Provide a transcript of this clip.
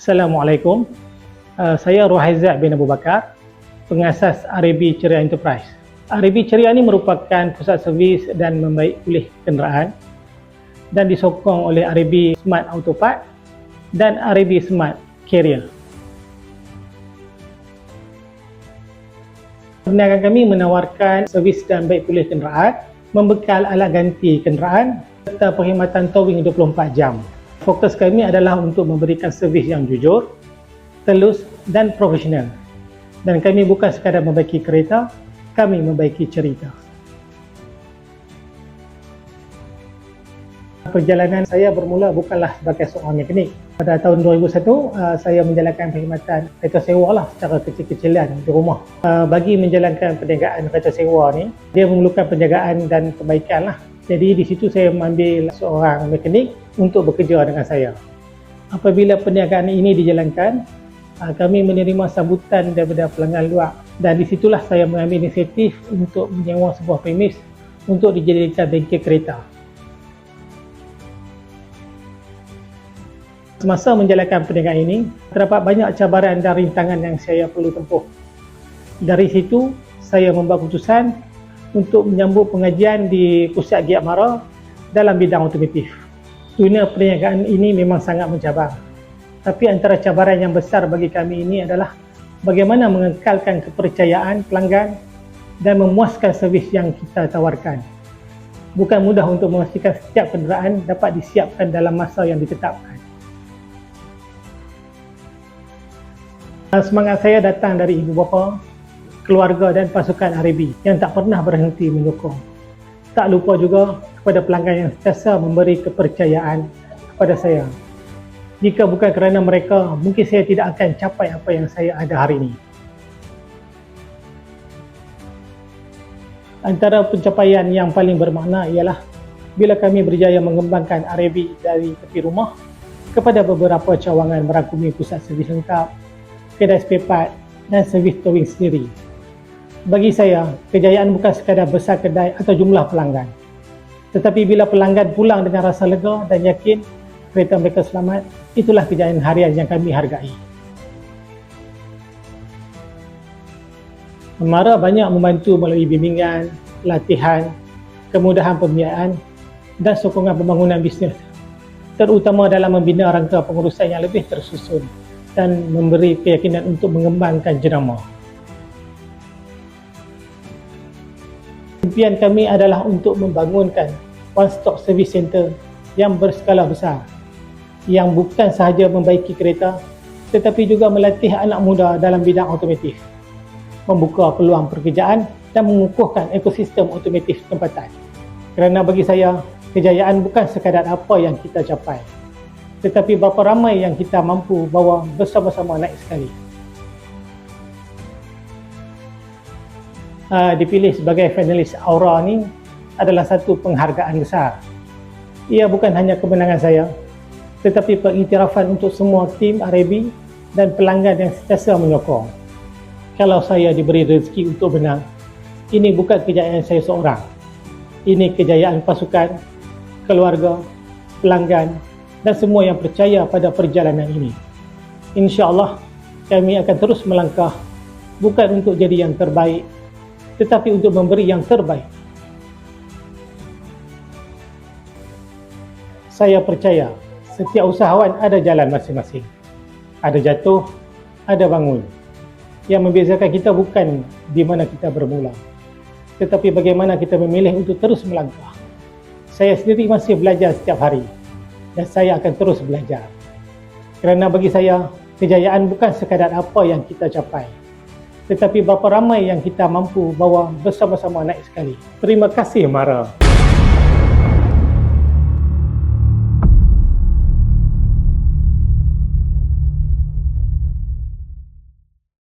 Assalamualaikum. Uh, saya Rohaizat bin Abu Bakar, pengasas Arabi Ceria Enterprise. Arabi Ceria ini merupakan pusat servis dan membaik pulih kenderaan dan disokong oleh Arabi Smart Auto Part dan Arabi Smart Carrier. Perniagaan kami menawarkan servis dan baik pulih kenderaan, membekal alat ganti kenderaan serta perkhidmatan towing 24 jam. Fokus kami adalah untuk memberikan servis yang jujur, telus dan profesional. Dan kami bukan sekadar membaiki kereta, kami membaiki cerita. Perjalanan saya bermula bukanlah sebagai seorang mekanik. Pada tahun 2001, uh, saya menjalankan perkhidmatan kereta sewa lah secara kecil-kecilan di rumah. Uh, bagi menjalankan perniagaan kereta sewa ni, dia memerlukan penjagaan dan perbaikan lah. Jadi di situ saya mengambil seorang mekanik untuk bekerja dengan saya. Apabila perniagaan ini dijalankan, ah, kami menerima sambutan daripada pelanggan luar dan di situlah saya mengambil inisiatif untuk menyewa sebuah premis untuk dijadikan bengkel kereta. Semasa menjalankan perniagaan ini, terdapat banyak cabaran dan rintangan yang saya perlu tempuh. Dari situ, saya membuat keputusan untuk menyambut pengajian di Pusat Giat Mara dalam bidang otomotif dunia perniagaan ini memang sangat mencabar. Tapi antara cabaran yang besar bagi kami ini adalah bagaimana mengekalkan kepercayaan pelanggan dan memuaskan servis yang kita tawarkan. Bukan mudah untuk memastikan setiap kenderaan dapat disiapkan dalam masa yang ditetapkan. Semangat saya datang dari ibu bapa, keluarga dan pasukan Arabi yang tak pernah berhenti menyokong tak lupa juga kepada pelanggan yang sentiasa memberi kepercayaan kepada saya. Jika bukan kerana mereka, mungkin saya tidak akan capai apa yang saya ada hari ini. Antara pencapaian yang paling bermakna ialah bila kami berjaya mengembangkan Arabi dari tepi rumah kepada beberapa cawangan merangkumi pusat servis lengkap, kedai spare part dan servis towing sendiri. Bagi saya, kejayaan bukan sekadar besar kedai atau jumlah pelanggan. Tetapi bila pelanggan pulang dengan rasa lega dan yakin kereta mereka selamat, itulah kejayaan harian yang kami hargai. Mara banyak membantu melalui bimbingan, latihan, kemudahan pembiayaan dan sokongan pembangunan bisnes terutama dalam membina rangka pengurusan yang lebih tersusun dan memberi keyakinan untuk mengembangkan jenama. Impian kami adalah untuk membangunkan one stop service center yang berskala besar yang bukan sahaja membaiki kereta tetapi juga melatih anak muda dalam bidang otomotif membuka peluang pekerjaan dan mengukuhkan ekosistem otomotif tempatan. Kerana bagi saya kejayaan bukan sekadar apa yang kita capai tetapi berapa ramai yang kita mampu bawa bersama-sama naik sekali uh, dipilih sebagai finalis Aura ni adalah satu penghargaan besar. Ia bukan hanya kemenangan saya, tetapi pengiktirafan untuk semua tim Arabi dan pelanggan yang sentiasa menyokong. Kalau saya diberi rezeki untuk menang, ini bukan kejayaan saya seorang. Ini kejayaan pasukan, keluarga, pelanggan dan semua yang percaya pada perjalanan ini. InsyaAllah, kami akan terus melangkah bukan untuk jadi yang terbaik tetapi untuk memberi yang terbaik. Saya percaya setiap usahawan ada jalan masing-masing. Ada jatuh, ada bangun. Yang membezakan kita bukan di mana kita bermula, tetapi bagaimana kita memilih untuk terus melangkah. Saya sendiri masih belajar setiap hari dan saya akan terus belajar. Kerana bagi saya, kejayaan bukan sekadar apa yang kita capai, tetapi berapa ramai yang kita mampu bawa bersama-sama naik sekali. Terima kasih Mara.